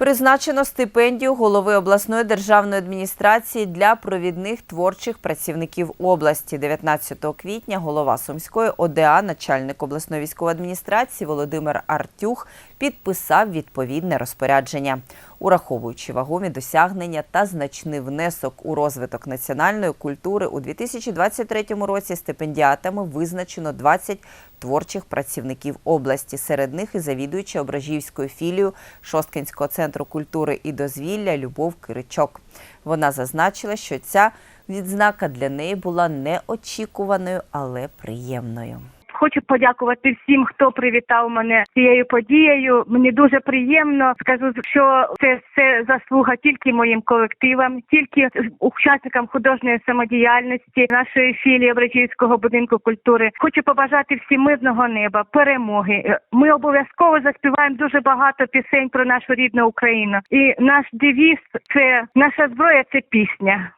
Призначено стипендію голови обласної державної адміністрації для провідних творчих працівників області. 19 квітня голова Сумської ОДА, начальник обласної військової адміністрації Володимир Артюх підписав відповідне розпорядження. Ураховуючи вагомі досягнення та значний внесок у розвиток національної культури, у 2023 році стипендіатами визначено 20 творчих працівників області. Серед них і завідуюча Ображівською філією Шосткинського центру культури і дозвілля Любов Киричок. Вона зазначила, що ця відзнака для неї була неочікуваною, але приємною. Хочу подякувати всім, хто привітав мене цією подією. Мені дуже приємно. Скажу, що це все заслуга тільки моїм колективам, тільки учасникам художньої самодіяльності нашої філії Обречівського будинку культури. Хочу побажати всім мирного неба, перемоги. Ми обов'язково заспіваємо дуже багато пісень про нашу рідну Україну. І наш девіз – це наша зброя, це пісня.